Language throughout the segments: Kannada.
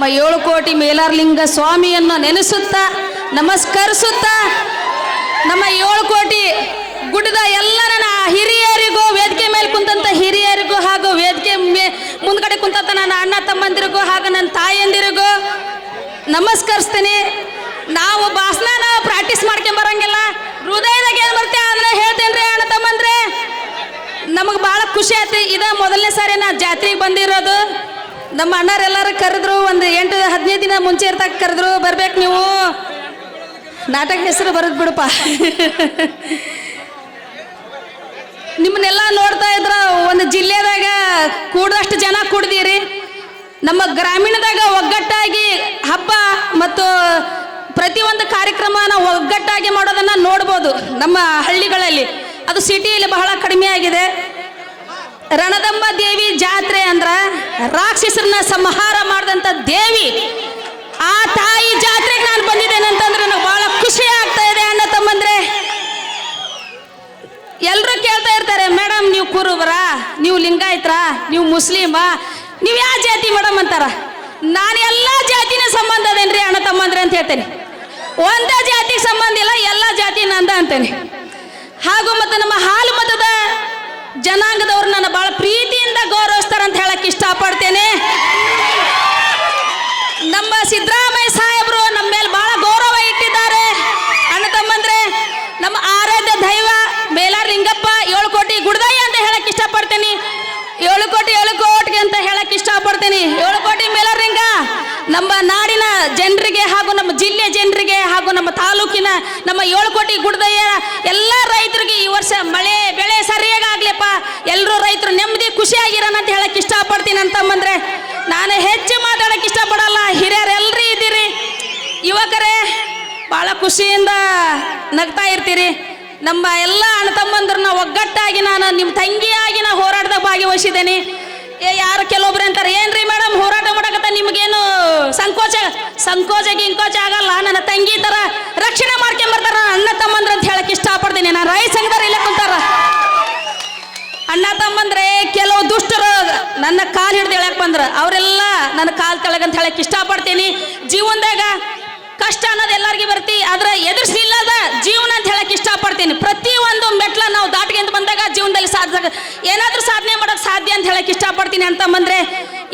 ನಮ್ಮ ಏಳು ಕೋಟಿ ಮೇಲಾರ್ಲಿಂಗ ಸ್ವಾಮಿಯನ್ನು ನೆನೆಸುತ್ತಾ, ನಮಸ್ಕರಿಸುತ್ತಾ, ನಮ್ಮ ಏಳು ಕೋಟಿ ಗುಡ್ಡದ ಎಲ್ಲ ನನ್ನ ಹಿರಿಯರಿಗೂ, ವೇದಿಕೆ ಮೇಲೆ ಕುಂತಂತ ಹಿರಿಯರಿಗೂ ಹಾಗೂ ವೇದಿಕೆ ಮುಂದ್ಗಡೆ ಕುಂತಂತ ನನ್ನ ಅಣ್ಣ ತಮ್ಮಂದಿರಿಗೂ ಹಾಗೂ ನನ್ನ ತಾಯಂದಿರಿಗೂ ನಮಸ್ಕರಿಸ್ತೀನಿ. ನಾವು ಭಾಷಣ ಪ್ರಾಕ್ಟೀಸ್ ಮಾಡ್ಕೊಂಡ್ ಬರಂಗಿಲ್ಲ. ಹೃದಯದಾಗ ಏನು ಬರ್ತೀವಿ ಅಂದ್ರೆ ಹೇಳ್ತೇನ್ರಿ ಅಣ್ಣ ತಮ್ಮಂದ್ರೆ? ನಮಗೆ ಭಾಳ ಖುಷಿ ಆಯ್ತು ಇದ ಮೊದಲನೇ ಸಾರಿ ನಾ ಜಾತ್ರೆಗೆ ಬಂದಿರೋದು. ನಮ್ಮ ಅಣ್ಣರೆಲ್ಲರೂ ಕರೆದ್ರು ಒಂದು ಎಂಟು, ಹದಿನೈದು ದಿನ ಮುಂಚೆ ಇರ್ತಾಕ ಕರೆದ್ರು, ಬರ್ಬೇಕು ನೀವು. ನಾಟಕ ಹೆಸರು ಬರೋದು ಬಿಡಪ್ಪ. ನಿಮ್ಮನ್ನೆಲ್ಲ ನೋಡ್ತಾ ಇದ್ರ ಒಂದು ಜಿಲ್ಲೆದಾಗ ಕೂಡದಷ್ಟು ಜನ ಕೂಡ್ದೀರಿ. ನಮ್ಮ ಗ್ರಾಮೀಣದಾಗ ಒಗ್ಗಟ್ಟಾಗಿ ಹಬ್ಬ ಮತ್ತು ಪ್ರತಿಯೊಂದು ಕಾರ್ಯಕ್ರಮನ ಒಗ್ಗಟ್ಟಾಗಿ ಮಾಡೋದನ್ನ ನೋಡ್ಬೋದು ನಮ್ಮ ಹಳ್ಳಿಗಳಲ್ಲಿ. ಅದು ಸಿಟಿಯಲ್ಲಿ ಬಹಳ ಕಡಿಮೆ ಆಗಿದೆ. ರಣದಂಬ ದೇವಿ ಜಾತ್ರೆ ಅಂದ್ರ ರಾಕ್ಷಸರನ್ನ ಸಂಹಾರ ಮಾಡಿದಂತ ದೇವಿ. ಆ ತಾಯಿ ಜಾತ್ರೆಗೆ ನಾನು ಬಂದಿದ್ದೇನೆ ಅಂತಂದ್ರೆ ನನಗೆ ಬಹಳ ಖುಷಿ ಆಗ್ತಾ ಇದೆ ಅಣ್ಣ ತಮ್ಮಂದ್ರೆ. ಎಲ್ಲರೂ ಕೇಳ್ತಾ ಇರ್ತಾರೆ ಮೇಡಮ್ ನೀವು ಕುರುಬರ? ನೀವು ಲಿಂಗಾಯತ್ರ? ನೀವು ಮುಸ್ಲಿಮಾ? ನೀವು ಯಾವ ಜಾತಿ ಮೇಡಮ್ ಅಂತಾರ. ನಾನು ಎಲ್ಲ ಜಾತಿನ ಸಂಬಂಧ ಅದೇನ್ರಿ ಅಣ್ಣ ತಮ್ಮಂದ್ರೆ ಅಂತ ಹೇಳ್ತೇನೆ. ಒಂದ ಜಾತಿಗೆ ಸಂಬಂಧ ಇಲ್ಲ, ಎಲ್ಲ ಜಾತಿ ನಂದ ಅಂತೇನೆ. ಹಾಗೂ ಮತ್ತು ನಮ್ಮ ಹಾಲು ಮತದ ಜನಾಂಗದವ್ರು ನನ್ನ ಬಹಳ ಪ್ರೀತಿಯಿಂದ ಗೌರವಿಸ್ತಾರಂತ ಹೇಳಕ್ ಇಷ್ಟಪಡ್ತೇನೆ. ನಮ್ಮ ಸಿದ್ದರಾಮಯ್ಯ ಸಾಹೇಬರು ನಮ್ಮ ಮೇಲೆ ಬಹಳ ಗೌರವ ಇಟ್ಟಿದ್ದಾರೆ. ಅಣ್ಣ ತಮ್ಮಂದ್ರೆ, ನಮ್ಮ ಆರಾಧ್ಯ ದೈವ ಮೇಲಾರ್ ಲಿಂಗಪ್ಪ ಏಳು ಕೋಟಿ ಗುಡ್ದಯ್ಯ ಅಂತ ಹೇಳಕ್ ಇಷ್ಟಪಡ್ತೇನೆ. ಏಳು ಕೋಟಿ ಏಳು ಕೋಟಿಗೆ ಅಂತ ಹೇಳಕ್ ಇಷ್ಟಪಡ್ತೇನೆ. ಏಳು ಕೋಟಿ ಮೇಲಾರ್ಲಿಂಗ, ನಮ್ಮ ನಾಡಿನ ಜನರಿಗೆ ಹಾಗೂ ನಮ್ಮ ಜಿಲ್ಲೆ ಜನರಿಗೆ ಹಾಗೂ ನಮ್ಮ ತಾಲೂಕಿನ ನಮ್ಮ ಏಳು ಕೋಟಿ ಗುಡ್ದಯ್ಯ, ಎಲ್ಲ ರೈತರಿಗೆ ಈ ವರ್ಷ ಮಳೆ, ಬೆಳೆ ಸರಿಯಾಗಿ ಎಲ್ಲರೂ ರೈತರು ನೆಮ್ಮದಿ, ಖುಷಿಯಾಗಿರೋಣ ಅಂತ ಹೇಳಕ್ ಇಷ್ಟಪಡ್ತೀನಿ ಅಂತಂದ್ರೆ ನಾನು ಹೆಚ್ಚು ಮಾತಾಡಕ್ಕೆ ಇಷ್ಟಪಡಲ್ಲ. ಹಿರಿಯರೆಲ್ಲರೂ ಇದ್ದೀರಿ. ಯುವಕರೇ ಭಾಳ ಖುಷಿಯಿಂದ ನಗ್ತಾ ಇರ್ತೀರಿ. ನಮ್ಮ ಎಲ್ಲ ಅಣ್ಣ ತಮ್ಮಂದ್ರನ್ನ ಒಗ್ಗಟ್ಟಾಗಿ ನಾನು ನಿಮ್ಮ ತಂಗಿಯಾಗಿ ನಾ ಹೋರಾಟದಾಗ ಭಾಗವಹಿಸಿದ್ದೇನೆ ಏ, ಯಾರು ಕೆಲವೊಬ್ರು ಅಂತಾರೆ, ಏನ್ರಿ ಮೇಡಮ್, ಹೋರಾಟ ಮಾಡಕತ್ತ? ನಿಮಗೇನು ಸಂಕೋಚ ಸಂಕೋಚ ಗಿಂಕೋಚ ಆಗಲ್ಲ? ನನ್ನ ತಂಗಿ ತರ ರಕ್ಷಣೆ ಮಾಡ್ಕೊಂಬರ್ತಾರ ಅಣ್ಣ ತಮ್ಮಂದ್ರ ಅಂತ ಹೇಳಕ್ ಇಷ್ಟಪಡ್ತೀನಿ ನಾನು ರೈ ಸಂಘದವ್ರು ಇಲ್ಲ ಕುಂತಾರ ಅಣ್ಣ ತಮ್ಮಂದ್ರೆ ಕೆಲವು ದುಷ್ಟರು ನನ್ನ ಕಾಲು ಹಿಡ್ದು ಹೇಳಕ್ ಬಂದ್ರ. ಅವರೆಲ್ಲ ನನ್ನ ಕಾಲ್ ತೆಳಗಂತ ಹೇಳಕ್ ಇಷ್ಟಪಡ್ತೀನಿ. ಜೀವನದಾಗ ಕಷ್ಟ ಅನ್ನೋದು ಎಲ್ಲರಿಗೂ ಬರ್ತಿ, ಆದ್ರೆ ಎದುರಿಸಿಲ್ಲದ ಜೀವನ ಅಂತ ಹೇಳಕ್ ಇಷ್ಟಪಡ್ತೀನಿ. ಪ್ರತಿ ಒಂದು ಮೆಟ್ಲ ನಾವು ದಾಟ್ಕೊಂತ ಬಂದಾಗ ಜೀವನದಲ್ಲಿ ಸಾಧ ಏನಾದ್ರೂ ಸಾಧನೆ ಮಾಡೋಕೆ ಸಾಧ್ಯ ಅಂತ ಹೇಳಕ್ ಇಷ್ಟಪಡ್ತೀನಿ ಅಂತ ಬಂದ್ರೆ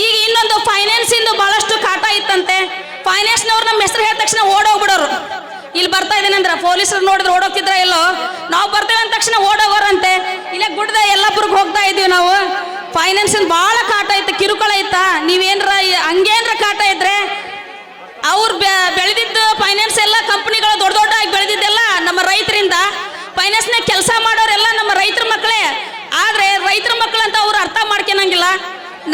ಈಗ ಇನ್ನೊಂದು ಫೈನಾನ್ಸ್ ಇಂದು ಬಹಳಷ್ಟು ಕಾಟ ಇತ್ತಂತೆ. ಫೈನಾನ್ಸ್ನವ್ರು ನಮ್ಮ ಹೆಸರು ಹೇಳಿದ ತಕ್ಷಣ ಓಡೋಗ್ಬಿಡೋರು ಪೊಲೀಸರು ನೋಡಿದ್ರೆ ಓಡೋಗ್ತಿದ್ರ ಎಲ್ಲೋ? ನಾವು ಬರ್ತೇವೆ ಅಂದ ತಕ್ಷಣ ಓಡೋಗೋರಂತೆ. ಇಲ್ಲೇ ಗುಡ್ಡದ ಎಲ್ಲಪುರಕ್ಕೆ ಹೋಗ್ತಾ ಇದ್ವಿ ನಾವು. ಫೈನಾನ್ಸಿನ ಭಾಳ ಕಾಟ ಐತೆ, ಕಿರುಕುಳ ಐತ? ನೀವೇನ್ರ ಹಂಗೇನ್ರ ಕಾಟ ಇದ್ರೆ? ಅವ್ರು ಬೆಳೆದಿದ್ದು ಫೈನಾನ್ಸ್ ಎಲ್ಲ ಕಂಪ್ನಿಗಳು ದೊಡ್ಡ ದೊಡ್ಡ ಆಗಿ ಬೆಳೆದಿದ್ದೆಲ್ಲ ನಮ್ಮ ರೈತರಿಂದ. ಫೈನಾನ್ಸ್ನಾಗ ಕೆಲಸ ಮಾಡೋರೆಲ್ಲ ನಮ್ಮ ರೈತರ ಮಕ್ಕಳೇ. ಆದರೆ ರೈತರ ಮಕ್ಕಳಂತ ಅವ್ರು ಅರ್ಥ ಮಾಡ್ಕೊಳಂಗಿಲ್ಲ.